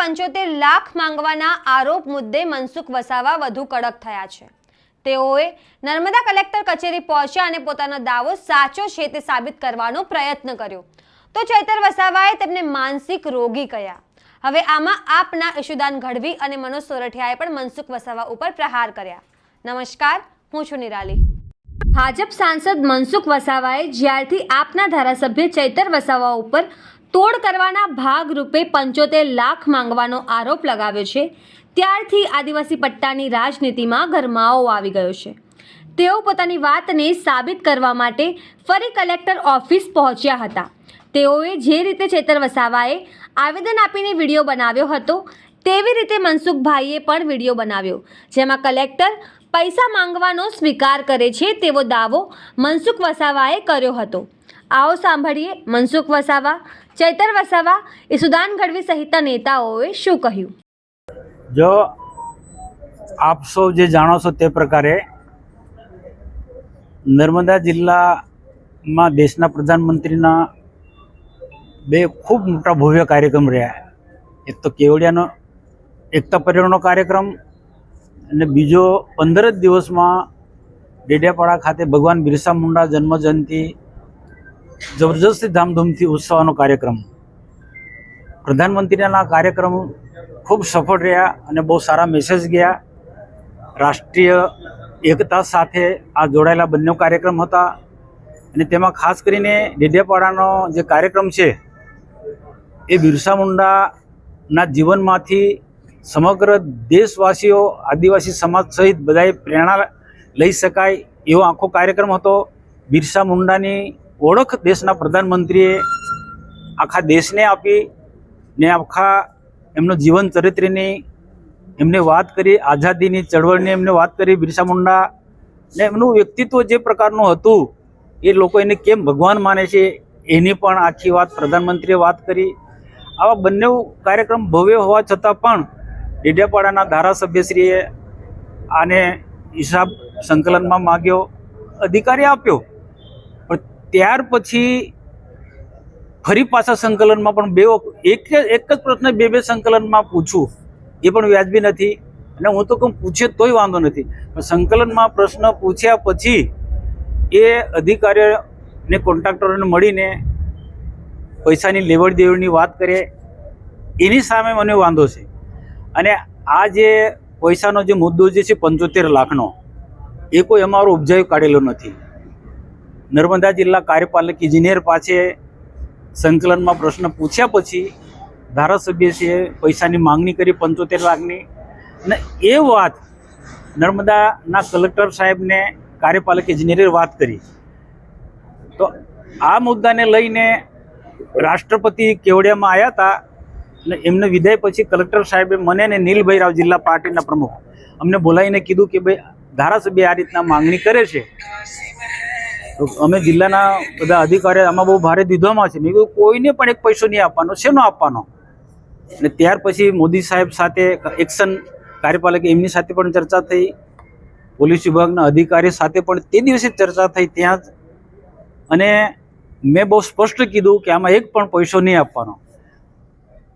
પંચોતેર લાખ માંગવાના આરોપ મુદ્દે મનસુખ વસાવા વધુ કડક થયા છે. તેઓએ નર્મદા કલેક્ટર કચેરી પહોંચ્યા અને પોતાનો દાવો સાચો છે તે સાબિત કરવાનો પ્રયત્ન કર્યો. તો ચૈતર વસાવાએ તેમને માનસિક રોગી કહ્યા હવે આમાં આપના ઈશુદાન ગઢવી અને મનોજ સોરઠિયાએ પણ મનસુખ વસાવા ઉપર પ્રહાર કર્યા. નમસ્કાર, હું છું નિરાલી. ભાજપ સાંસદ મનસુખ વસાવાએ જ્યારથી આપના ધારાસભ્ય ચૈતર વસાવા ઉપર તોડ કરવાના ભાગરૂપે પંચોતેર લાખ માંગવાનો આરોપ લગાવ્યો છે. ત્યારથી આદિવાસી પટ્ટાની રાજનીતિમાં ગરમાવો આવી ગયો છે. તેઓ પોતાની વાતને સાબિત કરવા માટે ફરી કલેક્ટર ઓફિસ પહોંચ્યા હતા. તેઓએ જે રીતે ચેતર વસાવાએ આવેદન આપીને વીડિયો બનાવ્યો હતો, તેવી રીતે મનસુખભાઈએ પણ વીડિયો બનાવ્યો, જેમાં કલેક્ટર પૈસા માંગવાનો સ્વીકાર કરે છે તેવો દાવો મનસુખ વસાવાએ કર્યો હતો. આવો સાંભળીએ મનસુખ વસાવા ચૈતર વસાવા એ સુદાન ગઢવી સહિતના નેતાઓએ શું કહ્યું? જો આપ સૌ જે જાણો છો તે પ્રકારે નર્મદા જિલ્લામાં દેશના પ્રધાનમંત્રીના બે ખૂબ મોટા ભવ્ય કાર્યક્રમ રહ્યા. એક તો કેવડિયાનો એકતા પર્યાવરણનો કાર્યક્રમ અને બીજો પંદર જ દિવસમાં ડેડિયાપાડા ખાતે ભગવાન બિરસા મુંડા જન્મ જયંતિ જબરજસ્તી ધામધૂમથી ઉત્સવનો કાર્યક્રમ. પ્રધાનમંત્રીના કાર્યક્રમ ખૂબ સફળ રહ્યા અને બહુ સારા મેસેજ ગયા. રાષ્ટ્રીય એકતા સાથે આ જોડાયેલા બંને કાર્યક્રમ હતા. અને તેમાં ખાસ કરીને ડેડિયાપાડાનો જે કાર્યક્રમ છે, એ બિરસા મુંડાના જીવનમાંથી સમગ્ર દેશવાસીઓ, આદિવાસી સમાજ સહિત બધાએ પ્રેરણા લઈ શકાય એવો આખો કાર્યક્રમ હતો. બિરસા મુંડાની ઓળખ દેશના પ્રધાનમંત્રીએ આખા દેશને આપી ને આખા એમનું જીવન ચરિત્રની એમને વાત કરી, આઝાદીની ચળવળની એમને વાત કરી, બિરસા મુંડા ને એમનું વ્યક્તિત્વ જે પ્રકારનું હતું, એ લોકો એને કેમ ભગવાન માને છે, એની પણ આખી વાત પ્રધાનમંત્રીએ વાત કરી. આવા બંને કાર્યક્રમ ભવ્ય હોવા છતાં પણ ડેડિયાપાડાના ધારાસભ્યશ્રીએ આને હિસાબ સંકલનમાં માગ્યો, અધિકારી આપ્યો. ત્યાર પછી ફરી પાછા સંકલનમાં પણ બે એક એક જ પ્રશ્ન બે બે સંકલનમાં પૂછું, એ પણ વ્યાજબી નથી. અને હું તો કહું, પૂછે તોય વાંધો નથી. પણ સંકલનમાં પ્રશ્ન પૂછ્યા પછી એ અધિકારીઓને, કોન્ટ્રાક્ટરોને મળીને પૈસાની લેવડ દેવડની વાત કરે, એની સામે મને વાંધો છે. અને આ જે પૈસાનો જે મુદ્દો જે છે, પંચોતેર લાખનો, એ કોઈ અમારો ઉપજાયું કાઢેલો નથી. નર્મદા જિલ્લા કાર્યપાલક ઇજનેર પાસે સંકલનમાં પ્રશ્ન પૂછ્યા પછી ધારાસભ્યશ્રીએ પૈસાની માંગણી કરી પંચોતેર લાખની. અને એ વાત નર્મદાના કલેક્ટર સાહેબને કાર્યપાલક ઇજનેરે વાત કરી. તો આ મુદ્દાને લઈને રાષ્ટ્રપતિ કેવડિયામાં આવ્યા હતા અને એમને વિદાય પછી કલેક્ટર સાહેબે મને અને નીલભાઈ રાવ જિલ્લા પાર્ટીના પ્રમુખ અમને બોલાવીને કીધું કે ભાઈ ધારાસભ્ય આ રીતના માંગણી કરે છે. અમે જિલ્લાના બધા અધિકારીઓ આમાં બહુ ભારે દ્વિધામાં છે મેં કીધું કોઈને પણ એક પૈસો નહીં આપવાનો, શેનો આપવાનો? અને ત્યાર પછી મોદી સાહેબ સાથે એક્શન કાર્યપાલક એમની સાથે પણ ચર્ચા થઈ. પોલીસ વિભાગના અધિકારી સાથે પણ તે દિવસે ચર્ચા થઈ ત્યાં જ. અને મેં બહુ સ્પષ્ટ કીધું કે આમાં એક પણ પૈસો નહીં આપવાનો.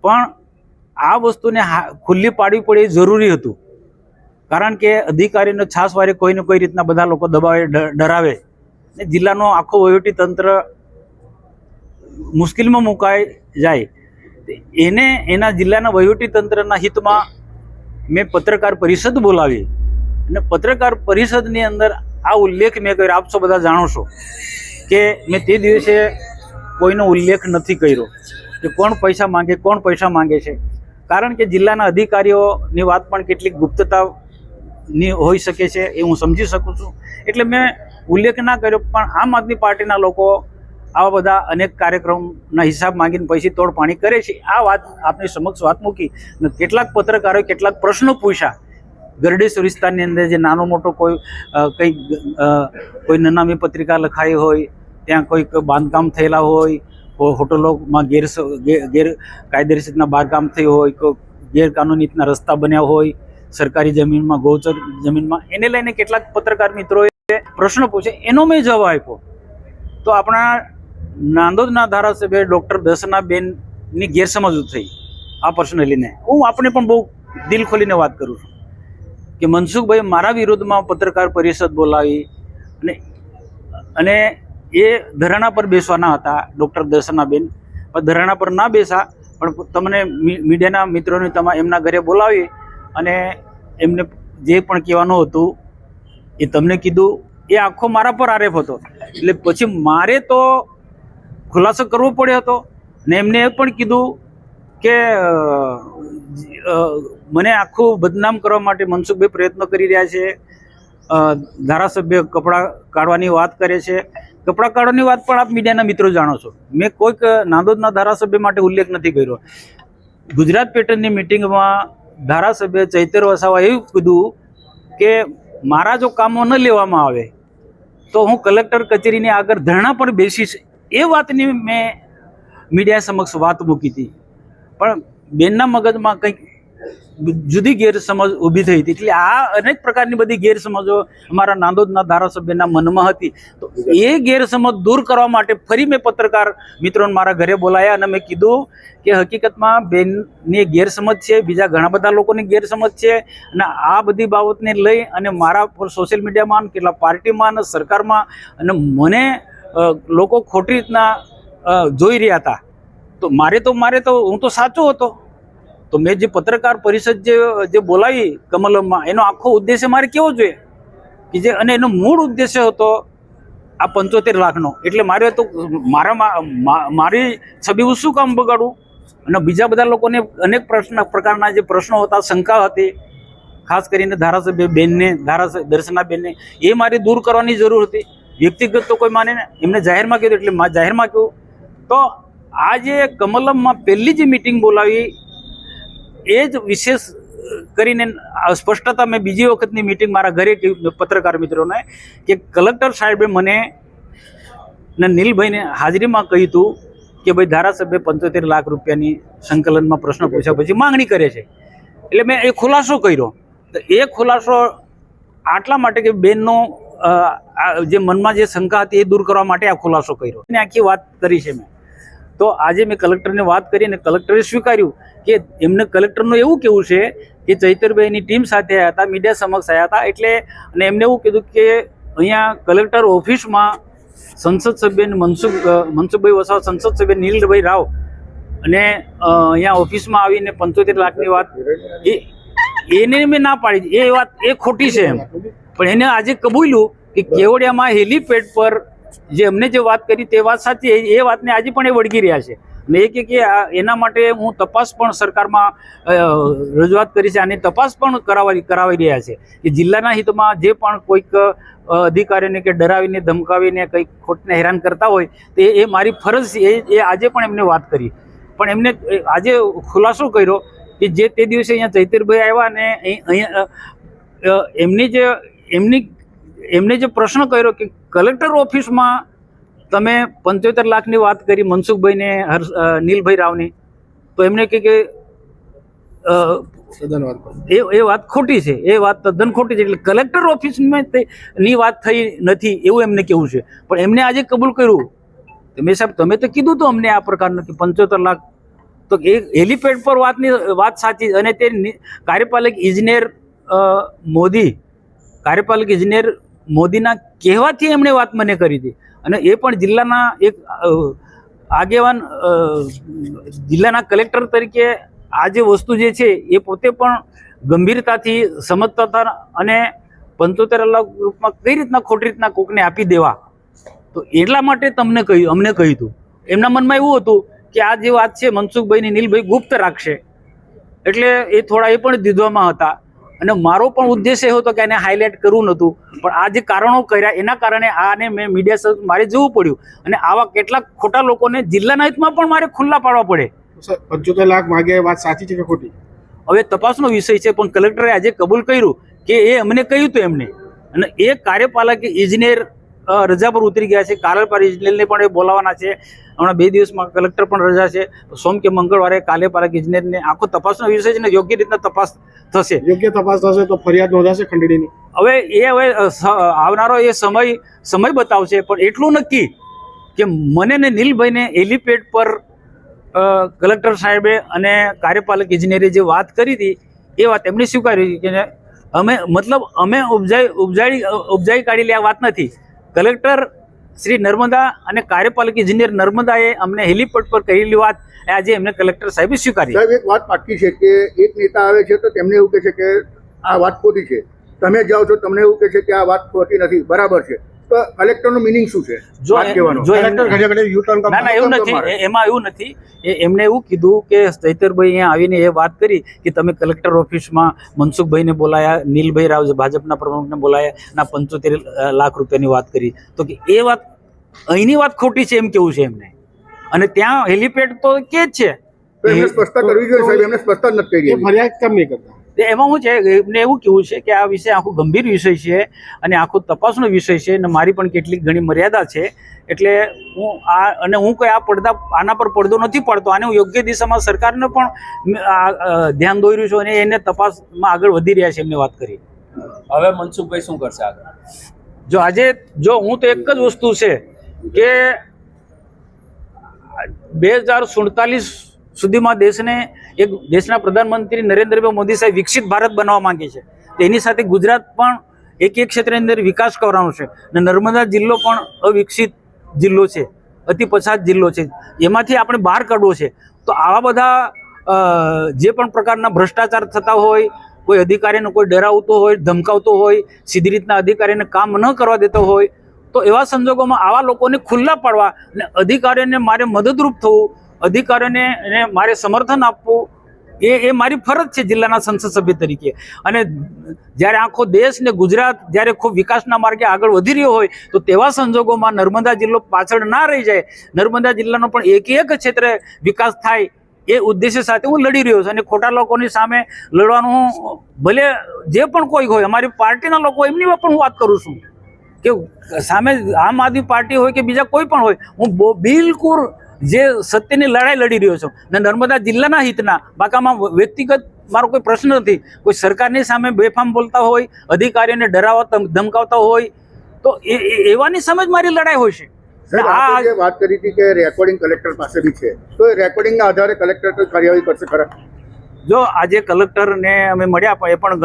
પણ આ વસ્તુને ખુલ્લી પાડવી પડે જરૂરી હતું. કારણ કે અધિકારીનો છાસવારે કોઈને કોઈ રીતના બધા લોકો દબાવે ડરાવે. ને જિલ્લાનો આખો વહીવટી તંત્ર મુશ્કેલીમાં મુકાઈ જાય. એને, એના જિલ્લાના વહીવટી તંત્રના હિતમાં મેં પત્રકાર પરિષદ બોલાવી. અને પત્રકાર પરિષદની અંદર આ ઉલ્લેખ મેં કર્યો. આપ સૌ બધા જાણો છો કે મેં તે દિવસે કોઈનો ઉલ્લેખ નથી કર્યો કે કોણ પૈસા માંગે, કોણ પૈસા માંગે છે. કારણ કે જિલ્લાના અધિકારીઓની વાત પણ કેટલીક ગુપ્તતાની હોઈ શકે છે એ હું સમજી શકું છું. એટલે મેં ઉલ્લેખ ના કર્યો, પણ આમ આદમી પાર્ટીના લોકો આવા બધા અનેક કાર્યક્રમના હિસાબ માંગીને પૈસી તોડપાણી કરે છે. આ વાત આપની સમક્ષ વાત મૂકી અને કેટલાક પત્રકારોએ કેટલાક પ્રશ્નો પૂછ્યા. ગરડેશ્વર વિસ્તારની અંદર જે નાનો મોટો કોઈ કંઈક કોઈ નનામી પત્રિકા લખાઈ હોય, ત્યાં કોઈક બાંધકામ થયેલા હોય હોટલોમાં ગેર ગેરકાયદેસર રીતના બાંધકામ થયું હોય, કોઈ ગેરકાનૂની રીતના રસ્તા બન્યા હોય, સરકારી જમીનમાં, ગૌચર જમીનમાં, એને લઈને કેટલાક પત્રકાર મિત્રોએ પ્રશ્નો પૂછે, એનો મેં જવાબ આપ્યો. તો આપણા નાંદોદના ધારાસભ્ય ડૉક્ટર દર્શનાબેનની ગેરસમજ થઈ આ પ્રશ્ન લઈને હું આપણે પણ બહુ દિલ ખોલીને વાત કરું છું કે મનસુખભાઈ મારા વિરોધમાં પત્રકાર પરિષદ બોલાવી અને અને એ ધરણા પર બેસવાના હતા ડૉક્ટર દર્શનાબેન. પણ ધરણા પર ના બેસા, પણ તમને મીડિયાના મિત્રોને તમા એમના ઘરે બોલાવી અને એમને જે પણ કહેવાનું હતું એ તમને કીધું, એ આખો મારા પર આરેફ હતો. એટલે પછી મારે તો ખુલાસો કરવો પડ્યો હતો ને એમને એ પણ કીધું કે મને આખું બદનામ કરવા માટે મનસુખભાઈ પ્રયત્ન કરી રહ્યા છે. ધારાસભ્ય કપડાં કાઢવાની વાત કરે છે. કપડાં કાઢવાની વાત પણ આપ મીડિયાના મિત્રો જાણો છો. મેં કોઈક નાંદોદના ધારાસભ્ય માટે ઉલ્લેખ નથી કર્યો. ગુજરાત પેટર્નની મિટિંગમાં ધારાસભ્ય ચૈતર વસાવા એવું કીધું કે મારા જો કામો ન લેવામાં આવે, તો હું કલેક્ટર કચેરીની આગળ ધરણા પર બેસીશ, એ વાતની મેં મીડિયા સમક્ષ વાત મૂકી હતી. પણ બેનના મગજમાં કંઈક જુદી ગેરસમજ ઊભી થઈ હતી. એટલે આ અનેક પ્રકારની બધી ગેરસમજો અમારા નાંદોદના ધારાસભ્યના મનમાં હતી. તો એ ગેરસમજ દૂર કરવા માટે ફરી મેં પત્રકાર મિત્રોને મારા ઘરે બોલાયા અને મેં કીધું કે હકીકતમાં બેનની ગેરસમજ છે, બીજા ઘણા બધા લોકોની ગેરસમજ છે અને આ બધી બાબતને લઈ અને મારા સોશિયલ મીડિયામાં કેટલા પાર્ટીમાં અને સરકારમાં અને મને લોકો ખોટી રીતના જોઈ રહ્યા હતા. તો મારે તો મારે તો, હું તો સાચો હતો. તો મેં જે પત્રકાર પરિષદ જે જે બોલાવી કમલમમાં, એનો આખો ઉદ્દેશ્ય મારે કેવો જોઈએ? કે જે, અને એનો મૂળ ઉદ્દેશ્ય હતો આ પંચોતેર લાખનો. એટલે મારે તો મારા મારી છબી હું શું કામ બગાડું? અને બીજા બધા લોકોને અનેક પ્રશ્ન, પ્રકારના જે પ્રશ્નો હતા, શંકા હતી, ખાસ કરીને ધારાસભ્ય બેનને, ધારાસભ્ય દર્શનાબેનને એ મારે દૂર કરવાની જરૂર હતી. વ્યક્તિગત તો કોઈ માને ને, એમને જાહેરમાં કીધું, એટલે જાહેરમાં કહ્યું, તો આ જે કમલમમાં પહેલી જે મિટિંગ બોલાવી એ જ વિશેષ કરીને સ્પષ્ટતા મેં બીજી વખતની મિટિંગ મારા ઘરે પત્રકાર મિત્રોને કે કલેક્ટર સાહેબે મને ને નીલભાઈને હાજરીમાં કહ્યું હતું કે ભાઈ ધારાસભ્ય પંચોતેર લાખ રૂપિયાની સંકલનમાં પ્રશ્ન પૂછ્યા પછી માંગણી કરે છે. એટલે મેં એ ખુલાસો કર્યો. તો એ ખુલાસો આટલા માટે કે બેનનો જે મનમાં જે શંકા હતી એ દૂર કરવા માટે આ ખુલાસો કર્યો. અને આખી વાત કરી છે મેં. તો આજે મેં કલેક્ટરને વાત કરી અને કલેક્ટરે સ્વીકાર્યું કે એમને કલેક્ટરનું એવું કેવું છે કે ચૈતરભાઈની ટીમ સાથે આવ્યા હતા, મીડિયા સમક્ષ આવ્યા હતા, એટલે અને એમને એવું કીધું કે અહીંયા કલેક્ટર ઓફિસમાં સંસદ સભ્ય મનસુખ મનસુખભાઈ વસાવ, સંસદ સભ્ય નીલભાઈ રાવ અને અહીંયા ઓફિસમાં આવીને પંચોતેર લાખની વાત એ, એને મેં ના પાડી, એ વાત એ ખોટી છે એમ. પણ એને આજે કબૂલ્યું કે કેવડિયામાં હેલીપેડ પર જે અમને જે વાત કરી તે વાત સાચી, એ- વાતને આજે પણ એ વળગી રહ્યા છે. અને એ કે એના માટે હું તપાસ પણ સરકારમાં રજૂઆત કરી છે અને તપાસ પણ કરાવી કરાવી રહ્યા છે કે જિલ્લાના હિતમાં જે પણ કોઈક અધિકારીને કે ડરાવીને, ધમકાવીને કંઈક ખોટને હેરાન કરતા હોય, તો એ મારી ફરજ એ એ આજે પણ એમને વાત કરી. પણ એમને આજે ખુલાસો કર્યો કે જે તે દિવસે અહીંયા ચૈતરભાઈ આવ્યા અને અહીં- અહીંયા એમની જે એમની એમને જે પ્રશ્ન કર્યો કે કલેક્ટર ઓફિસમાં તમે પંચોતેર લાખની વાત કરી મનસુખભાઈને હર્ષ નીલભાઈ રાવની તો એમને કહે કે. એ એ વાત ખોટી છે. એ વાત તદ્દન ખોટી છે. એટલે કલેક્ટર ઓફિસમાં ની વાત થઈ નથી એવું એમને કેવું છે. પણ એમને આજે કબૂલ કર્યું. કે મેં સાહેબ તમે તો કીધું તો અમને આ પ્રકારનું કે પંચોતેર લાખ તો એ હેલિપેડ પર વાતની વાત સાચી અને તે કાર્યપાલક ઇજનેર મોદી કાર્યપાલક ઇજનેર મોદીના કહેવાથી એમણે વાત મને કરી હતી. અને એ પણ જિલ્લાના એક આગેવાન જિલ્લાના કલેક્ટર તરીકે આ જે વસ્તુ જે છે એ પોતે પણ ગંભીરતાથી સમજતા હતા અને પંચોતેર લાખ રૂપમાં કઈ રીતના ખોટી રીતના કોકને આપી દેવા. તો એટલા માટે તમને કહ્યું, અમને કહ્યું હતું. એમના મનમાં એવું હતું કે આ જે વાત છે મનસુખભાઈની, નીલભાઈ ગુપ્ત રાખશે. એટલે એ થોડા એ પણ દીધવામાં હતા. અને મારો પણ ઉદ્દેશ એ હતો કે આને હાઇલાઇટ કરવું નહોતું. પણ આ જે કારણો કર્યા એના કારણે આને મેં મીડિયા સર મારે જવું પડ્યું. અને આવા કેટલાક ખોટા લોકોને જિલ્લાના હિતમાં પણ મારે ખુલ્લા પાડવા પડે. સર, પંચોતેર લાખ માંગે વાત સાચી છે કે ખોટી? હવે તપાસનો વિષય છે પણ કલેક્ટરે આજે કબૂલ કર્યું કે એ અમને કહ્યું હતું એમને. અને એ કાર્યપાલક ઇજનેર રજા પર ઉતરી ગયા છે. કાર્યપાલક ઇજનેરને પણ એ બોલાવવાના છે. હમણાં બે દિવસમાં કલેક્ટર પણ રજા છે. સોમ કે મંગળવારે કાર્યપાલક ઇજનેરને આખો તપાસનો વિષય છે ને યોગ્ય રીતના તપાસ થશે. યોગ્ય તપાસ થશે તો ફરિયાદ નોંધાશે ખંડણીની હવે એ હવે આવનારો એ સમય સમય બતાવશે. પણ એટલું નક્કી કે મને ને નીલભાઈને એલિપેડ પર કલેક્ટર સાહેબે અને કાર્યપાલક ઇજનેરે જે વાત કરી હતી એ વાત એમણે સ્વીકારી કે અમે મતલબ અમે ઉપજાઈ ઉપજાઈ ઉપજાઈ કાઢેલી આ વાત નથી. કલેક્ટર શ્રી નર્મદા અને કાર્યપાલક ઇજનેર નર્મદાએ અમને હેલીપોર્ટ પર કહેલી વાત આજે એમને કલેક્ટર સાહેબે સ્વીકારી. સાહેબ, એક વાત પાકી છે કે એક નેતા આવે છે તો તેમને એવું કહે છે કે આ વાત ખોટી છે. તમે જાઓ છો, તમને એવું કહે છે કે આ વાત ખોટી નથી. બરાબર છે. તો કલેક્ટરનું મિનિંગ શું છે? જો જો કલેક્ટર ના ના એવું નથી. એમાં એવું નથી. એમને એવું કીધું કે ચૈતરભાઈ અહીંયા આવીને એ વાત કરી કે તમે કલેક્ટર ઓફિસમાં મનસુખભાઈને બોલાયા નીલભાઈ રાવ ભાજપના ભાજપના પ્રમુખને બોલાયા ના પંચોતેર લાખ રૂપિયાની વાત કરી. તો કે એ વાત અહીંની વાત ખોટી છે એમ કેવું છે એમને? અને ત્યાં હેલીપેડ તો કે જ છે. તો એમને સ્પષ્ટતા કરવી જોઈએ સાહેબ એમને સ્પષ્ટતા નથી કરી ફરિયાદ કેમ નહીં કરતા? એમાં શું છે એમને એવું કેવું છે કે આ વિષય આખું ગંભીર વિષય છે અને આખો તપાસનો વિષય છે અને મારી પણ કેટલીક ઘણી મર્યાદા છે. એટલે હું આ અને હું કોઈ આ પડદા આના પર પડદો નથી પાડતો. આને હું યોગ્ય દિશામાં સરકારને પણ ધ્યાન દોઈ રહ્યું છું અને એને તપાસમાં આગળ વધી રહ્યા છે એમને વાત કરી. હવે મનસુખભાઈ શું કરશે આગળ? જો આજે જો હું તો એક જ વસ્તુ છે કે બે હજાર સુડતાલીસ સુધીમાં દેશને એક દેશના પ્રધાનમંત્રી નરેન્દ્રભાઈ મોદી સાહેબ વિકસિત ભારત બનાવવા માંગે છે. તેની સાથે ગુજરાત પણ એક એક ક્ષેત્રની અંદર વિકાસ કરવાનો છે. અને નર્મદા જિલ્લો પણ અવિકસિત જિલ્લો છે. અતિ પછાત જિલ્લો છે. એમાંથી આપણે બહાર કાઢવો છે. તો આવા બધા જે પણ પ્રકારના ભ્રષ્ટાચાર થતા હોય, કોઈ અધિકારીને કોઈ ડરાવતો હોય, ધમકાવતો હોય, સીધી રીતના અધિકારીને કામ ન કરવા દેતો હોય, તો એવા સંજોગોમાં આવા લોકોને ખુલ્લા પાડવા અને અધિકારીઓને મારે મદદરૂપ થવું અધિકારીઓને મારે સમર્થન આપવું, એ એ મારી ફરજ છે જિલ્લાના સંસદ સભ્ય તરીકે. અને જ્યારે આખો દેશ ને ગુજરાત જ્યારે ખૂબ વિકાસના માર્ગે આગળ વધી રહ્યો હોય, તો તેવા સંજોગોમાં નર્મદા જિલ્લો પાછળ ના રહી જાય. નર્મદા જિલ્લાનો પણ એક એક ક્ષેત્રે વિકાસ થાય એ ઉદ્દેશ્ય સાથે હું લડી રહ્યો છું. અને ખોટા લોકોની સામે લડવાનું ભલે જે પણ કોઈ હોય, અમારી પાર્ટીના લોકો એમની પણ હું વાત કરું છું કે સામે આમ આદમી પાર્ટી હોય કે બીજા કોઈ પણ હોય, હું બિલકુલ જે સત્યની લડાઈ લડી રહ્યો છું ને નર્મદા જિલ્લાના હિતના બાકામાં વ્યક્તિગત મારો કોઈ પ્રશ્ન નથી. કોઈ સરકારની સામે બેફામ બોલતા હોય અધિકારીઓને ડરાવવા ધમકાવતા હોય તો એ એવાની સામે જ મારી લડાઈ હોય છે. વાત કરી હતી કે રેકોર્ડિંગ કલેક્ટર પાસે બી છે તો એ રેકોર્ડિંગના આધારે કલેક્ટર કાર્યવાહી કરશે ખરા? જો આજે કલેક્ટરને અમે મળ્યા પણ એ પણ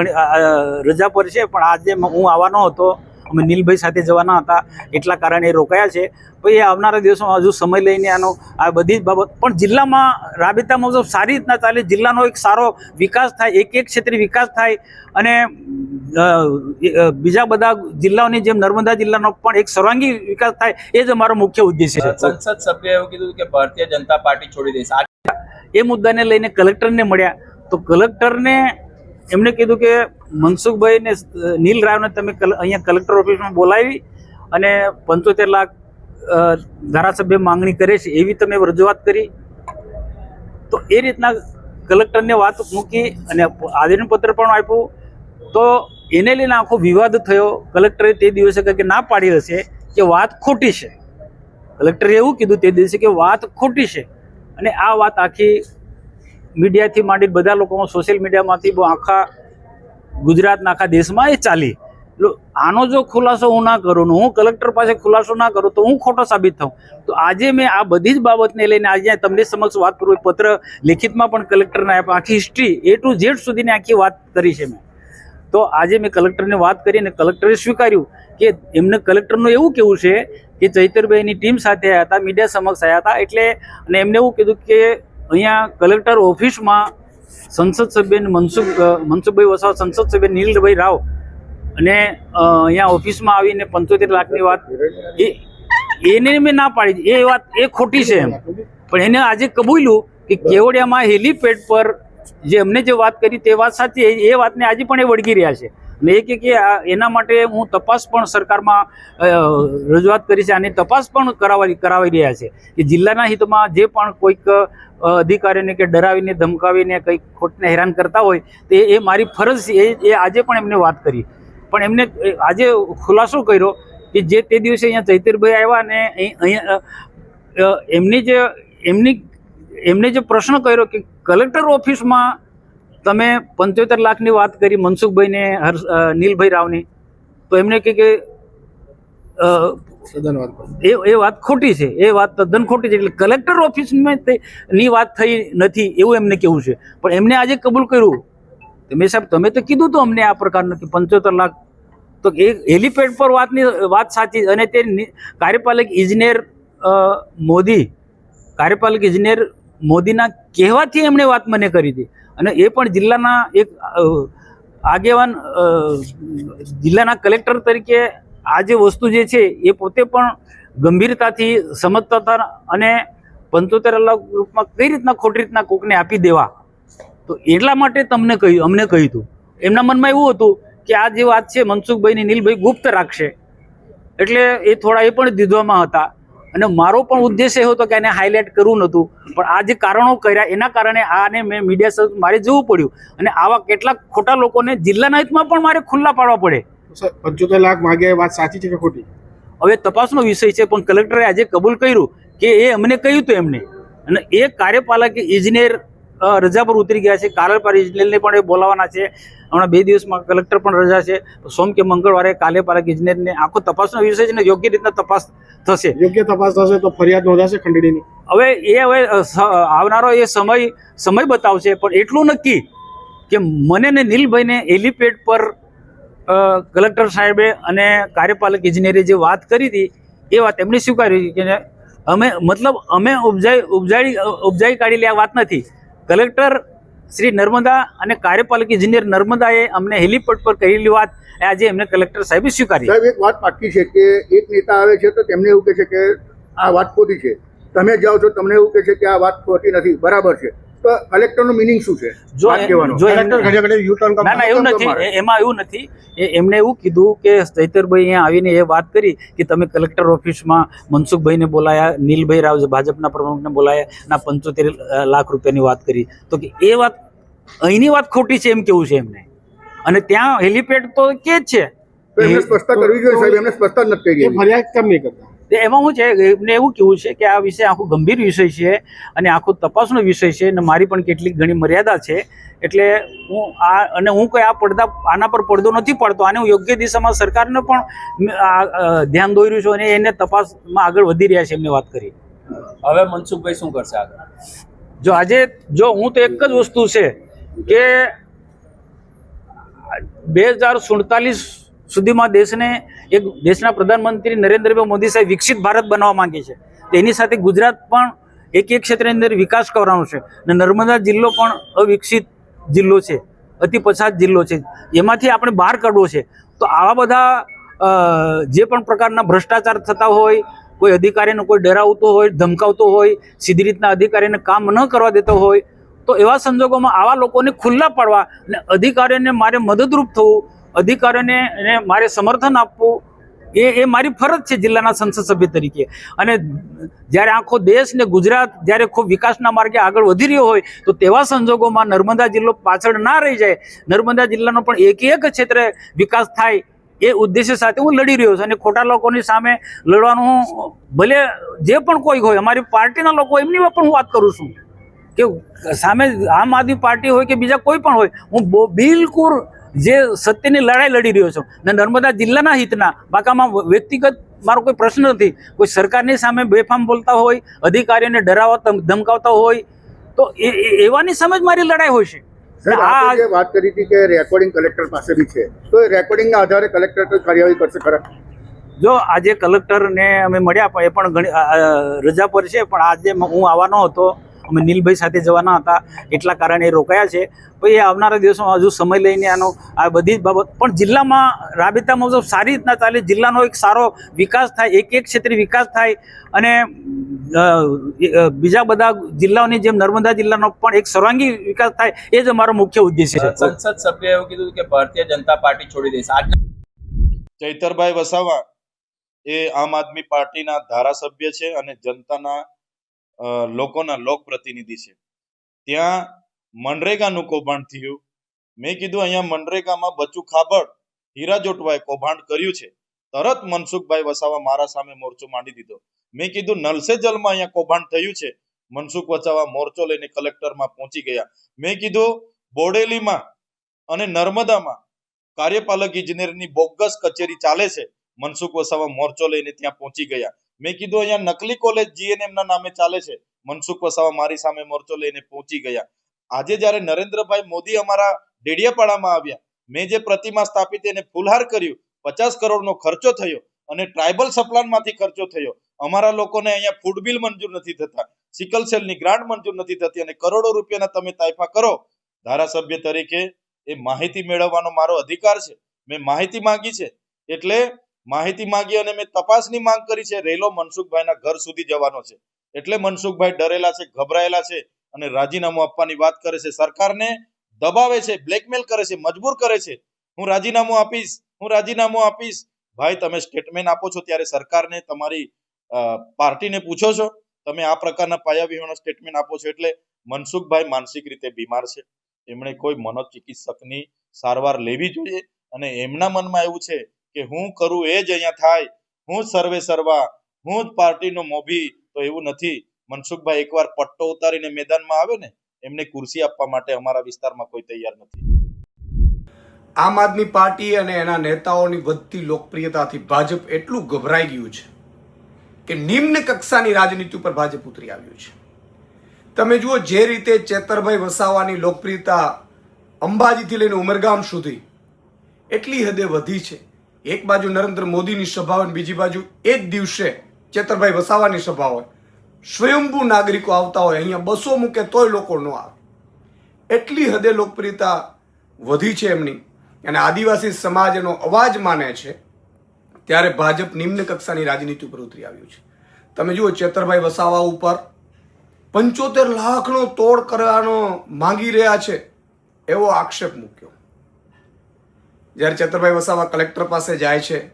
રજા પર છે પણ આજે હું આવવાનો હતો. અમે નીલભાઈ સાથે જવાના હતા. એટલા કારણે રોકાયા છે. પછી એ આવનારા દિવસોમાં હજુ સમય લઈને આનો આ બધી જ બાબત. પણ જિલ્લામાં રાબેતા મુજબ સારી રીતના ચાલે. જિલ્લાનો એક સારો વિકાસ થાય એક એક ક્ષેત્રે વિકાસ થાય. અને બીજા બધા જિલ્લાઓની જેમ નર્મદા જિલ્લાનો પણ એક સર્વાંગી વિકાસ થાય એ જ અમારો મુખ્ય ઉદ્દેશ્ય છે. સંસદ સભ્ય એવું કીધું કે ભારતીય જનતા પાર્ટી છોડી દેશે એ મુદ્દાને લઈને કલેક્ટરને મળ્યા. તો કલેક્ટરને એમણે કીધું કે મનસુખભાઈને ને નીલ રાવને તમે અહીંયા કલેક્ટર ઓફિસમાં બોલાવી અને પંચોતેર લાખ ધારાસભ્ય માંગણી કરે છે એવી તમે રજૂઆત કરી. તો એ રીતના કલેક્ટરને વાત મૂકી અને આવેદનપત્ર પણ આપ્યું. તો એને લઈને આખો વિવાદ થયો. કલેક્ટરે તે દિવસે કે ના પાડી હશે કે વાત ખોટી છે. કલેક્ટરે એવું કીધું તે દિવસે કે વાત ખોટી છે. અને આ વાત આખી મીડિયાથી માંડી બધા લોકોમાં, સોશિયલ મીડિયામાંથી બહુ આખા ગુજરાતના આખા દેશમાં એ ચાલી. આનો જો ખુલાસો હું ના કરું હું કલેક્ટર પાસે ખુલાસો ના કરું તો હું ખોટો સાબિત થઉં. તો આજે મેં આ બધી જ બાબતને લઈને આજે તમને સમક્ષ વાત કરું પત્ર લેખિતમાં પણ કલેક્ટરને આપ્યા, આખી હિસ્ટ્રી એ ટુ ઝેડ સુધીની આખી વાત કરી છે મેં. તો આજે મેં કલેક્ટરને વાત કરી અને કલેક્ટરે સ્વીકાર્યું કે એમને કલેક્ટરનું એવું કેવું છે કે ચૈતરભાઈની ટીમ સાથે આવ્યા હતા, મીડિયા સમક્ષ આવ્યા હતા, એટલે અને એમને એવું કીધું કે અહીંયા કલેક્ટર ઓફિસમાં સંસદ સભ્ય મનસુખ મનસુખભાઈ વસાવા, સંસદ સભ્ય નીલભાઈ રાવ અને અહીંયા ઓફિસમાં આવીને પંચોતેર લાખની વાત, એ, એને મેં ના પાડી. એ વાત એ ખોટી છે એમ. પણ એને આજે કબૂલ્યું કે કેવડિયામાં હેલીપેડ પર જે અમને જે વાત કરી તે વાત સાચી એ વાતને આજે પણ એ વળગી રહ્યા છે. અને એ કે એના માટે હું તપાસ પણ સરકારમાં રજૂઆત કરી છે. અને તપાસ પણ કરાવી કરાવી રહ્યા છે કે જિલ્લાના હિતમાં જે પણ કોઈક અધિકારીને કે ડરાવીને, ધમકાવીને કંઈક ખોટને હેરાન કરતા હોય, તે એ મારી ફરજ છે. એ આજે પણ એમને વાત કરી. પણ એમને આજે ખુલાસો કર્યો કે જે તે દિવસે અહીંયા ચૈતરભાઈ આવ્યા અને અહીં- અહીંયા એમની જે, એમની, એમને જે પ્રશ્ન કર્યો કે કલેક્ટર ઓફિસમાં તમે પંચોતેર લાખની વાત કરી મનસુખભાઈને હર્ષ નીલભાઈ રાવની તો એમને કહે કે એ એ વાત ખોટી છે. એ વાત તદ્દન ખોટી છે. એટલે કલેક્ટર ઓફિસમાં ની વાત થઈ નથી એવું એમને કેવું છે. પણ એમને આજે કબૂલ કર્યું. તમે સાહેબ તમે તો કીધું તો અમને આ પ્રકારનું કે પંચોતેર લાખ તો એ હેલિપેડ પર વાતની વાત સાચી અને તે કાર્યપાલક ઇજનેર મોદી કાર્યપાલક ઇજનેર મોદીના કહેવાથી એમણે વાત મને કરી હતી. અને એ પણ જિલ્લાના એક આગેવાન જિલ્લાના કલેક્ટર તરીકે આ જે વસ્તુ જે છે એ પોતે પણ ગંભીરતાથી સમજતા હતા અને પંચોતેર લાખ રૂપમાં કઈ રીતના ખોટી રીતના કોકને આપી દેવા. તો એટલા માટે તમને કહ્યું, અમને કહ્યું હતું. એમના મનમાં એવું હતું કે આ જે વાત છે મનસુખભાઈ ને નીલભાઈ ગુપ્ત રાખશે. એટલે એ થોડા એ પણ દીધવામાં હતા. અને મારો પણ ઉદ્દેશ એવો હતો કે આને હાઇલાઇટ કરવું નહોતું. પણ આ જે કારણો કર્યા એના કારણે આને મેં મીડિયા સર મારે જવું પડ્યું. અને આવા કેટલાક ખોટા લોકોને જિલ્લાના હિતમાં પણ મારે ખુલ્લા પાડવા પડે. પંચોતેર લાખ માગ્યા એ વાત સાચી છે કે ખોટી? હવે તપાસનો વિષય છે પણ કલેક્ટરે આજે કબૂલ કર્યું કે એ અમને કહ્યું હતું એમને. અને એ કાર્યપાલક ઇજનેર રજા પર ઉતરી ગયા છે. કાર્યપાલક ઇજનેરને પણ એ બોલાવવાના છે. હમણાં બે દિવસમાં કલેક્ટર પણ રજા છે. સોમ કે મંગળવારે કાર્યપાલક ઇજનેરને આખો તપાસનો વિષય છે ને યોગ્ય રીતના તપાસ થશે. યોગ્ય તપાસ થશે તો ફરિયાદ નોંધાશે ખંડણીની હવે એ હવે આવનારો એ સમય સમય બતાવશે. પણ એટલું નક્કી કે મને ને નીલભાઈને એલિપેડ પર કલેક્ટર સાહેબે અને કાર્યપાલક ઇજનેરે જે વાત કરી હતી એ વાત એમણે સ્વીકારી કે અમે મતલબ અમે ઉપજાઈ ઉપજાઈ ઉપજાઈ કાઢેલી આ વાત નથી. કલેક્ટર શ્રી નર્મદા અને કાર્યપાલક ઇજનેર નર્મદાએ અમને હેલીપોર્ટ પર કહેલી વાત આજે એમને કલેક્ટર સાહેબે સ્વીકારી. સાહેબ, એક વાત પાકી છે કે એક નેતા આવે છે તો તેમને એવું કહે છે કે આ વાત ખોટી છે. તમે જાઓ છો, તમને એવું કહે છે કે આ વાત ખોટી નથી. બરાબર છે. કલેક્ટરનું મિનિંગ શું છે? જો જો એમ- કલેક્ટર ઘડી ઘડી યુ ટર્ન ના ના એવું નથી. એમાં એવું નથી. એ એવું કીધું કે ચૈતરભાઈ અહીંયા આવીને એ વાત કરી કે તમે કલેક્ટર ઓફિસમાં મનસુખભાઈને બોલાયા નીલભાઈ રાવ ભાજપના પ્રમુખને બોલાયા ના પંચોતેર લાખ રૂપિયાની વાત કરી. તો કે એ વાત અહીંની વાત ખોટી છે એમ કેવું છે એમને? અને ત્યાં હેલિપેડ તો કે જ છે. તો એમને સ્પષ્ટતા કરવી જોઈએ સાહેબ એમને સ્પષ્ટતા નથી કરી ફરિયાદ કેમ નહીં કરતા? તે એમાં શું છે એમને એવું કેવું છે કે આ વિષય આખો ગંભીર વિષય છે અને આખો તપાસનો વિષય છે અને મારી પણ કેટલીક ઘણી મર્યાદા છે. એટલે હું આ અને હું કોઈ આ પડદા આના પર પડદો નથી પાડતો આને હું યોગ્ય દિશામાં સરકારને પણ ધ્યાન દોરી રહ્યું છું અને એને તપાસમાં આગળ વધી રહ્યા છે એમને વાત કરી. હવે મનસુખભાઈ શું કરશે આગળ? જો આજે જો હું તો એક જ વસ્તુ છે કે બે હજાર સુડતાલીસ સુધીમાં દેશને એક દેશના પ્રધાનમંત્રી નરેન્દ્રભાઈ મોદી સાહેબ વિકસિત ભારત બનાવવા માંગે છે. તેની સાથે ગુજરાત પણ એક એક ક્ષેત્રની અંદર વિકાસ કરવાનો છે. અને નર્મદા જિલ્લો પણ અવિકસિત જિલ્લો છે. અતિ પછાત જિલ્લો છે. એમાંથી આપણે બહાર કાઢવો છે. તો આવા બધા જે પણ પ્રકારના ભ્રષ્ટાચાર થતા હોય, કોઈ અધિકારીને કોઈ ડરાવતો હોય, ધમકાવતો હોય, સીધી રીતના અધિકારીને કામ ન કરવા દેતો હોય, તો એવા સંજોગોમાં આવા લોકોને ખુલ્લા પાડવા અને અધિકારીઓને મારે મદદરૂપ થવું અધિકારીઓને મારે સમર્થન આપવું, એ એ મારી ફરજ છે જિલ્લાના સંસદ સભ્ય તરીકે. અને જ્યારે આખો દેશ ને ગુજરાત જ્યારે ખૂબ વિકાસના માર્ગે આગળ વધી રહ્યો હોય, તો તેવા સંજોગોમાં નર્મદા જિલ્લો પાછળ ના રહી જાય. નર્મદા જિલ્લાનો પણ એક એક ક્ષેત્રે વિકાસ થાય એ ઉદ્દેશ્ય સાથે હું લડી રહ્યો છું. અને ખોટા લોકોની સામે લડવાનું હું ભલે જે પણ કોઈ હોય, અમારી પાર્ટીના લોકો એમની પણ હું વાત કરું છું કે સામે આમ આદમી પાર્ટી હોય કે બીજા કોઈ પણ હોય, હું બિલકુલ જે સત્યની લડાઈ લડી રહ્યો છું ને નર્મદા જિલ્લાના હિતના બાકામાં વ્યક્તિગત મારો કોઈ પ્રશ્ન નથી. કોઈ સરકારની સામે બેફામ બોલતા હોય અધિકારીઓને ડરાવવા ધમકાવતા હોય તો એ એવાની સામે જ મારી લડાઈ હોય છે. વાત કરી હતી કે રેકોર્ડિંગ કલેક્ટર પાસે બી છે તો એ રેકોર્ડિંગના આધારે કલેક્ટર કાર્યવાહી કરશે ખરા? જો આજે કલેક્ટરને અમે મળ્યા પણ એ પણ રજા પર છે પણ આજે હું આવવાનો હતો. અમે નીલભાઈ સાથે જવાના હતા. એટલા કારણે એ રોકાયા છે. પછી એ આવનારા દિવસોમાં હજુ સમય લઈને આનો આ બધી જ બાબત પણ જિલ્લામાં રાબેતા મુજબ સારી રીતના ચાલે. જિલ્લાનો એક સારો વિકાસ થાય એક એક ક્ષેત્રે વિકાસ થાય. અને બીજા બધા જિલ્લાઓની જેમ નર્મદા જિલ્લાનો પણ એક સર્વાંગી વિકાસ થાય એ જ અમારો મુખ્ય ઉદ્દેશ છે. સંસદ સભ્ય એવું કીધું કે ભારતીય જનતા પાર્ટી છોડી દેશે આજના ચૈતરભાઈ વસાવા એ આમ આદમી પાર્ટીના ધારાસભ્ય છે અને જનતાના લોકોના લોકપ્રતિનિધિ છે. ત્યાં મનરેગાનું કૌભાંડ થયું. મેં કીધું અહીંયા મનરેગામાં બચુ ખાબડ, હીરા જોટવાએ કૌભાંડ કર્યું છે. તરત મનસુખભાઈ વસાવા મારા સામે મોરચો માંડી દીધો. મેં કીધું, નલસે જલમાં અહીંયા કૌભાંડ થયું છે. મનસુખ વસાવા મોરચો લઈને કલેક્ટરમાં પહોંચી ગયા. મેં કીધું, બોડેલીમાં અને નર્મદામાં કાર્યપાલક ઇજનેરની બોગસ કચેરી ચાલે છે. મનસુખ વસાવા મોરચો લઈને ત્યાં પહોંચી ગયા. મેં કીધું અહીંયા નકલી કોલેજ જીએનએમ ના નામે ચાલે છે. મનસુખ વસાવા મારી સામે મોરચો લઈને પહોંચી ગયા. આજે જ્યારે નરેન્દ્રભાઈ મોદી અમારા ડેડિયાપાડામાં આવ્યા, મેં જે પ્રતિમા સ્થાપિત એને ફુલહાર કર્યું, પચાસ કરોડનો ખર્ચો થયો અને ટ્રાઇબલ સપ્લાનમાંથી ખર્ચો થયો. અમારા લોકોને અહીંયા ફૂડ બિલ મંજૂર નથી થતા સિકલ સેલની ગ્રાન્ટ મંજૂર નથી થતી અને કરોડો રૂપિયાના તમે તાઇફા કરો. ધારાસભ્ય તરીકે એ માહિતી મેળવવાનો મારો અધિકાર છે. મેં માહિતી માંગી છે. એટલે માહિતી માંગી અને મેં તપાસની માંગ કરી છે, રેલો મનસુખભાઈના ઘર સુધી જવાનો છે. એટલે મનસુખભાઈ ડરેલા છે, ગભરાયેલા છે અને રાજીનામું આપવાની વાત કરે છે. સરકારને દબાવે છે બ્લેકમેલ કરે છે, મજબૂર કરે છે. હું રાજીનામું આપીશ, હું રાજીનામું આપીશ. ભાઈ, તમે સ્ટેટમેન્ટ આપો છો ત્યારે સરકારને તમારી પાર્ટીને પૂછો છો. તમે આ પ્રકારના પાયાવિહોણા સ્ટેટમેન્ટ આપો છો એટલે મનસુખભાઈ માનસિક રીતે બીમાર છે. એમણે કોઈ મનોચિકિત્સકની સારવાર લેવી જોઈએ અને એમના મનમાં એવું છે કે હું કરું એ જ અહીંયા થાય, હું સર્વે સર્વા, હું જ પાર્ટીનો મોભી, તો એવું નથી. મનસુખભાઈ એકવાર પટ્ટો ઉતારીને મેદાનમાં આવે ને, એમને કુર્સી આપવા માટે અમારા વિસ્તારમાં કોઈ તૈયાર નથી. આમ આદમી પાર્ટી અને એના નેતાઓની વધતી લોકપ્રિયતાથી ભાજપ એટલું ગભરાઈ ગયું છે કે નિમ્ન કક્ષાની રાજનીતિ ઉપર ભાજપ ઉતરી આવ્યું છે. તમે જુઓ જે રીતે ચેતરભાઈ વસાવાની લોકપ્રિયતા અંબાજીથી લઈને ઉમરગામ સુધી એટલી હદે વધી છે એક બાજુ નરેન્દ્ર મોદીની સભા હોય બીજી બાજુ એ જ દિવસે ચેતરભાઈ વસાવાની સભા હોય. સ્વયંભૂ નાગરિકો આવતા હોય, અહીંયા બસો મૂકે તોય લોકો ન આવે. એટલી હદે લોકપ્રિયતા વધી છે એમની. અને આદિવાસી સમાજ એનો અવાજ માને છે, ત્યારે ભાજપ નિમ્ન કક્ષાની રાજનીતિ ઉપર ઉતરી આવ્યું છે. તમે જુઓ ચેતરભાઈ વસાવા ઉપર પંચોતેર લાખનો તોડ કરવાનો માંગી રહ્યા છે, એવો આક્ષેપ મૂક્યો. જ્યારે ચંદ્રભાઈ વસાવા કલેક્ટર પાસે જાય છે,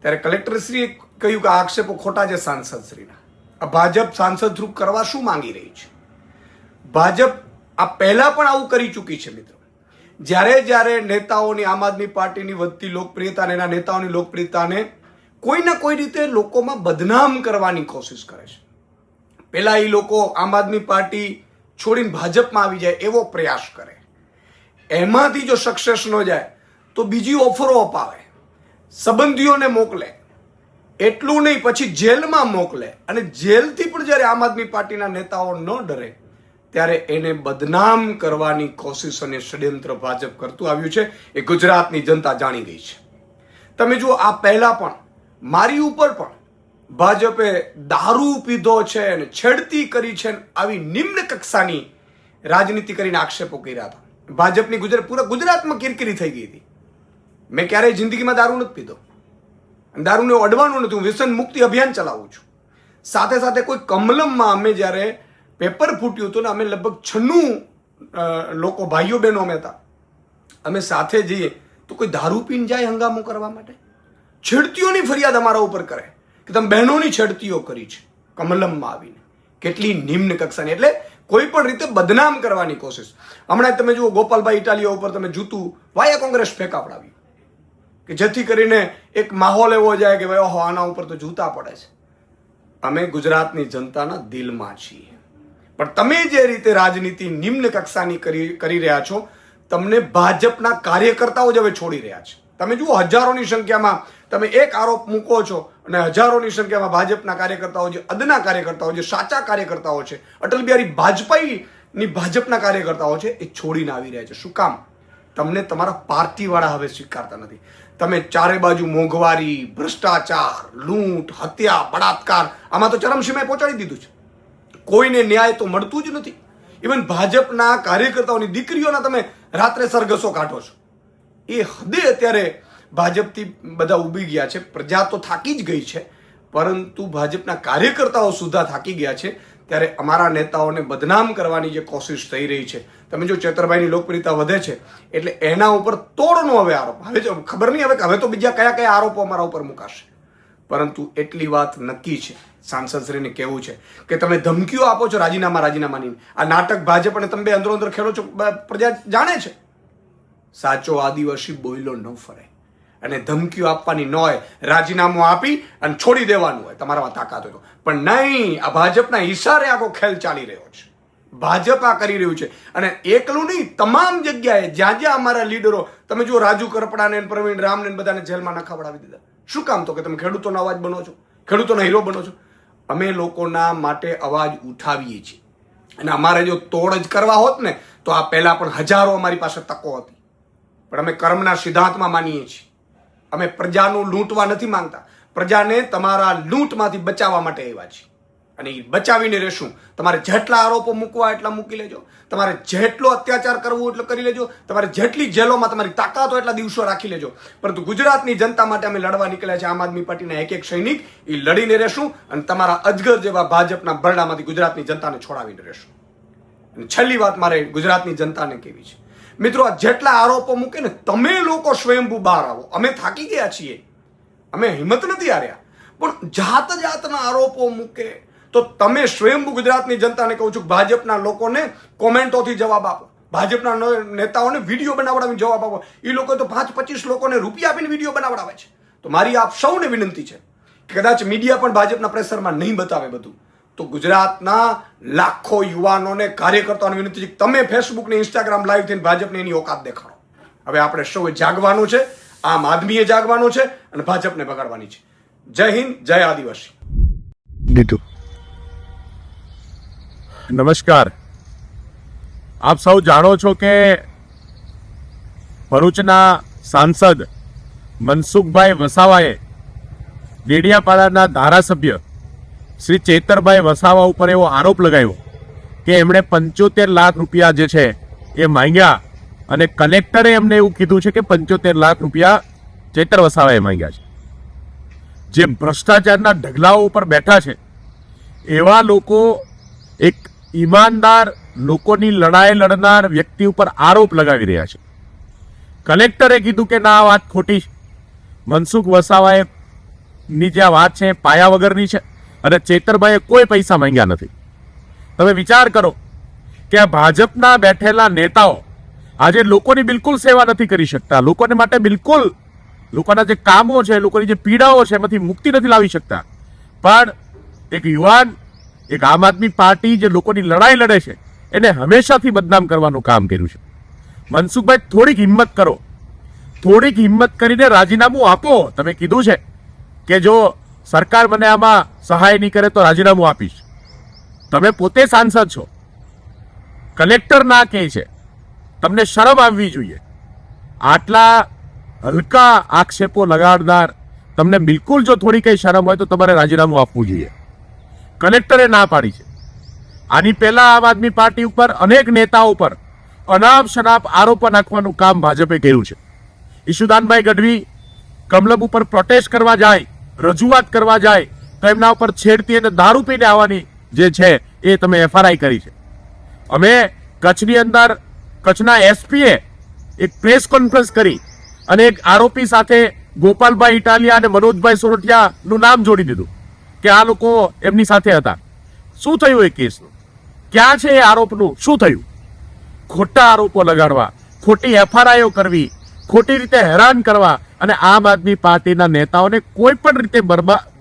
ત્યારે કલેક્ટરશ્રીએ કહ્યું કે આ આક્ષેપો ખોટા છે સાંસદશ્રીના. આ ભાજપ સાંસદ થ્રુ કરવા શું માંગી રહી છે? ભાજપ આ પહેલા પણ આવું કરી ચૂકી છે, મિત્રો. જ્યારે જ્યારે નેતાઓની આમ આદમી પાર્ટીની વધતી લોકપ્રિયતા અને એના નેતાઓની લોકપ્રિયતાને કોઈ ને કોઈ રીતે લોકોમાં બદનામ કરવાની કોશિશ કરે છે. પહેલા એ લોકો આમ આદમી પાર્ટી છોડીને ભાજપમાં આવી જાય એવો પ્રયાસ કરે. એમાંથી જો સક્સેસ ન જાય તો બીજી ઓફરો અપાવે. સંબંધીઓને મોકલે. એટલું નહીં, પછી જેલમાં મોકલે. અને જેલથી પણ જ્યારે આમ આદમી પાર્ટીના નેતાઓ ન ડરે, ત્યારે એને બદનામ કરવાની કોશિશ અને ષડયંત્ર ભાજપ કરતું આવ્યું છે. એ ગુજરાતની જનતા જાણી ગઈ છે. તમે જુઓ, આ પહેલા પણ, મારી ઉપર પણ ભાજપે દારૂ પીધો છે અને છેડતી કરી છે આવી નિમ્ન કક્ષાની રાજનીતિ કરીને આક્ષેપો કર્યા હતા. ભાજપની ગુજરાત પૂરા ગુજરાતમાં કિરકિરી થઈ ગઈ હતી. મેં ક્યારેય જિંદગીમાં દારૂ નથી પીધો. દારૂને અડવાનું નથી. હું વ્યસન મુક્તિ અભિયાન ચલાવું છું. સાથે સાથે કોઈ કમલમમાં અમે જ્યારે પેપર ફૂટ્યું હતું ને અમે લગભગ છન્નું લોકો, ભાઈઓ, બહેનો અમે હતા. અમે સાથે જઈએ તો કોઈ દારૂ પીને જાય હંગામો કરવા માટે? છેડતીઓની ફરિયાદ અમારા ઉપર કરે કે તમે બહેનોની છેડતીઓ કરી છે. કમલમમાં આવીને. કેટલી નિમ્ન કક્ષાની. એટલે કોઈ પણ રીતે બદનામ કરવાની કોશિશ. હમણાં તમે જુઓ, ગોપાલભાઈ ઇટાલિયા ઉપર તમે જૂતું, વાયા કોંગ્રેસ ફેંકાવડાવ્યું કે જેથી કરીને એક માહોલ એવો જાય કે ભાઈ, ઓહો, આના ઉપર તો જૂતા પડે છે. અમે ગુજરાતની જનતાના દિલમાં છીએ. પણ તમે જે રીતે રાજનીતિ નિમ્ન કક્ષાની કરી કરી રહ્યા છો, તમને ભાજપના કાર્યકર્તાઓ જ હવે છોડી રહ્યા છે. તમે જુઓ, હજારોની સંખ્યામાં તમે એક આરોપ મૂકો છો અને હજારોની સંખ્યામાં ભાજપના કાર્યકર્તાઓ જે, અદના કાર્યકર્તાઓ જે, સાચા કાર્યકર્તાઓ છે, અટલ બિહારી વાજપેયીની ભાજપના કાર્યકર્તાઓ છે, એ છોડીને આવી રહ્યા છે. શું કામ? તમને તમારા પાર્ટીવાળા હવે સ્વીકારતા નથી. તમે ચારે બાજુ મોંઘવારી, ભ્રષ્ટાચાર, લૂંટ, હત્યા, બળાત્કાર, આમાં તો ચરમસીમાએ પહોંચાડી દીધું છે. કોઈને ન્યાય તો મળતું જ નથી. ઇવન ભાજપના કાર્યકર્તાઓની દીકરીઓના તમે રાત્રે સરઘસો કાઢો છો. એ હદે અત્યારે ભાજપથી બધા ઊભી ગયા છે. પ્રજા તો થાકી જ ગઈ છે. પરંતુ ભાજપના કાર્યકર્તાઓ સુધા થાકી ગયા છે. ત્યારે અમારા નેતાઓને બદનામ કરવાની જે કોશિશ થઈ રહી છે, તમે જો ચેતરભાઈની લોકપ્રિયતા વધે છે, એટલે એના ઉપર તોડનો હવે આરોપ. હવે ખબર નહીં હવે હવે તો બીજા કયા કયા આરોપો અમારા ઉપર મુકાશે. પરંતુ એટલી વાત નક્કી છે સાંસદશ્રીને કહેવું છે કે તમે ધમકીઓ આપો છો રાજીનામા રાજીનામાની આ નાટક ભાજપ અને તમે અંદરો અંદર ખેડો છો પ્રજા જાણે છે. સાચો આદિવાસી બોયલો ન ફરે. અને ધમકીઓ આપવાની ન હોય, રાજીનામું આપી અને છોડી દેવાનું હોય. તમારામાં તાકાત હોય તો. પણ નહીં, આ ભાજપના ઈશારે આખો ખેલ ચાલી રહ્યો છે. ભાજપ આ કરી રહ્યું છે. અને એકલું નહીં, તમામ જગ્યાએ જ્યાં જ્યાં અમારા લીડરો, તમે જુઓ રાજુ કરપડાને પ્રવીણ રામને બધાને જેલમાં નખાવડાવી દીધા. શું કામ તો કે તમે ખેડૂતોનો અવાજ બનો છો? ખેડૂતોનો હીરો બનો છો? અમે લોકોના માટે અવાજ ઉઠાવીએ છીએ. અને અમારે જો તોડ જ કરવા હોત ને, તો આ પહેલાં પણ હજારો અમારી પાસે તકો હતી. પણ અમે કર્મના સિદ્ધાંતમાં માનીએ છીએ. અમે પ્રજાનું લૂંટવા નથી માંગતા. પ્રજાને તમારા લૂંટમાંથી બચાવવા માટે આવ્યા છીએ. અને એ બચાવીને રહેશું. તમારે જેટલા આરોપો મૂકવા એટલા મૂકી લેજો. તમારે જેટલો અત્યાચાર કરવો એટલો કરી લેજો. તમારે જેટલી જેલોમાં તમારી તાકાત હોય એટલા દિવસો રાખી લેજો. પરંતુ ગુજરાતની જનતા માટે અમે લડવા નીકળ્યા છે આમ આદમી પાર્ટીના એક એક સૈનિક એ લડીને રહેશું અને તમારા અજગર જેવા ભાજપના બરડામાંથી ગુજરાતની જનતાને છોડાવીને રહેશું. અને છેલ્લી વાત મારે ગુજરાતની જનતાને કેવી છે. મિત્રો, આ જેટલા આરોપો મૂકે ને તમે લોકો સ્વયંભૂ બહાર આવો. અમે થાકી ગયા છીએ. અમે હિંમત નથી હાર્યા. પણ જાત જાતના આરોપો મૂકે તો તમે સ્વયંભૂ ગુજરાતની જનતાને કહું છું ભાજપના લોકોને કોમેન્ટોથી જવાબ આપો. ભાજપના નેતાઓને વીડિયો બનાવડાવીને જવાબ આપો. એ લોકો તો પાંચ પચીસ લોકોને રૂપિયા આપીને વીડિયો બનાવડાવે છે. તો મારી આપ સૌને વિનંતી છે કદાચ મીડિયા પણ ભાજપના પ્રેશરમાં નહીં બતાવે બધું. તો ગુજરાતના લાખો યુવાનોને કાર્યકર્તાઓને વિનંતી છે તમે ફેસબુક ને ઇન્સ્ટાગ્રામ લાઈવ થઈને ભાજપને એની ઓકાત દેખાડો. હવે આપણે સૌએ જાગવાનું છે, આમ આદમીએ જાગવાનું છે અને ભાજપને બગાડવાની છે. જય હિન્દ, જય આદિવાસી. નમસ્કાર. આપ સૌ જાણો છો કે ભરૂચના સાંસદ મનસુખભાઈ વસાવાએ ડેડિયાપાડાના ધારાસભ્ય શ્રી ચેતરભાઈ વસાવા ઉપર એવો આરોપ લગાવ્યો કે એમણે પંચોતેર લાખ રૂપિયા જે છે એ માંગ્યા અને કલેક્ટરે એમને એવું કીધું છે કે પંચોતેર લાખ રૂપિયા ચેતર વસાવાએ માંગ્યા છે. જે ભ્રષ્ટાચારના ઢગલાઓ ઉપર બેઠા છે, એવા લોકો એક ઈમાનદાર લોકોની લડાઈ લડનાર વ્યક્તિ ઉપર આરોપ લગાવી રહ્યા છે. કલેક્ટરે કીધું કે ના, આ વાત ખોટી છે. મનસુખ વસાવાએ ની જે આ વાત છે પાયા વગરની છે. અને ચેતરભાઈએ કોઈ પૈસા માંગ્યા નથી. તમે વિચાર કરો કે આ ભાજપના બેઠેલા નેતાઓ આજે લોકોની બિલકુલ સેવા નથી કરી શકતા. લોકોને માટે બિલકુલ લોકોના જે કામો છે, લોકોની જે પીડાઓ છે, એમાંથી મુક્તિ નથી લાવી શકતા. પણ એક યુવાન, એક આમ આદમી પાર્ટી જે લોકોની લડાઈ લડે છે, એને હંમેશાથી બદનામ કરવાનું કામ કર્યું છે. મનસુખભાઈ, થોડીક હિંમત કરો. થોડીક હિંમત કરીને રાજીનામું આપો. તમે કીધું છે કે જો સરકાર મને આમાં સહાય નહીં કરે તો રાજીનામું આપીશ. તમે પોતે સાંસદ છો. કલેક્ટર ના કહે છે. તમને શરમ આવવી જોઈએ. આટલા હલકા આક્ષેપો લગાડનાર તમને બિલકુલ જો થોડી કંઈ શરમ હોય તો તમારે રાજીનામું આપવું જોઈએ. કલેક્ટરે ના પાડી છે. આની પહેલા આમ આદમી પાર્ટી ઉપર અનેક નેતાઓ પર અનાપ શનાપ આરોપ નાખવાનું કામ ભાજપે કર્યું છે. ઈશુદાનભાઈ ગઢવી કમલમ ઉપર પ્રોટેસ્ટ કરવા જાય રજૂઆત કરવા જાય, તો એમના ઉપર છેડતી અને દારૂ પીને આવવાની જે છે, એ તમે એફઆરઆઈ કરી છે. અમે કચ્છની અંદર, કચ્છના એસપીએ એક પ્રેસ કોન્ફરન્સ કરી અને એક આરોપી સાથે ગોપાલભાઈ ઇટાલિયા અને મનોજભાઈ સોરઠિયાનું નામ જોડી દીધું કે આ લોકો એમની સાથે હતા. શું થયું એ કેસનું? ક્યાં છે એ આરોપનું? શું થયું? ખોટા આરોપો લગાડવા, ખોટી એફઆરઆઈઓ કરવી, ખોટી રીતે હેરાન કરવા અને આમ આદમી પાર્ટીના નેતાઓને કોઈ પણ રીતે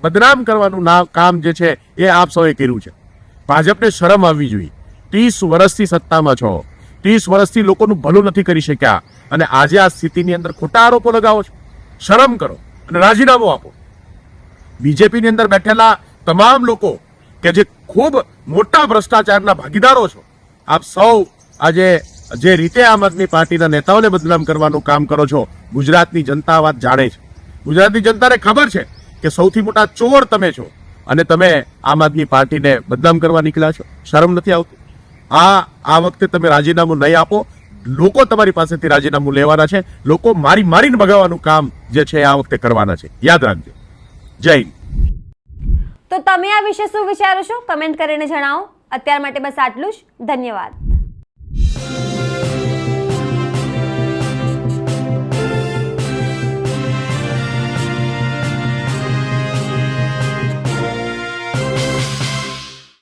બદનામ કરવાનું ના, કામ જે છે, એ આપ સૌએ કર્યું છે. ભાજપને શરમ આવવી જોઈએ. ત્રીસ વર્ષથી સત્તામાં છો. ત્રીસ વર્ષથી લોકોનું ભલું નથી કરી શક્યા. અને આજે આ સ્થિતિની અંદર ખોટા આરોપો લગાવો છો. શરમ કરો અને રાજીનામું આપો. બીજેપીની અંદર બેઠેલા તમામ લોકો કે જે ખૂબ મોટા ભ્રષ્ટાચારના ભાગીદારો છો, આપ સૌ આજે જે રીતે આમ આદમી પાર્ટીના નેતાઓને બદનામ કરવાનું કામ કરો છો, ગુજરાતની જનતા વાત જાણે છે. ગુજરાતની જનતાને ખબર છે કે સૌથી મોટા ચોર તમે છો અને તમે આમ આદમી પાર્ટીને બદનામ કરવા નીકળ્યા છો. શરમ નથી આવતી? આ આ વખતે તમે રાજીનામું નહીં આપો. લોકો તમારી પાસેથી રાજીનામું લેવાના છે. લોકો મારી મારીને ભગાવવાનું કામ જે છે આ વખતે કરવાના છે. યાદ રાખજો. જય તો તમે આ વિશે શું વિચારો છો? કમેન્ટ કરીને જણાવો. અત્યાર માટે બસ આટલું જ. ધન્યવાદ.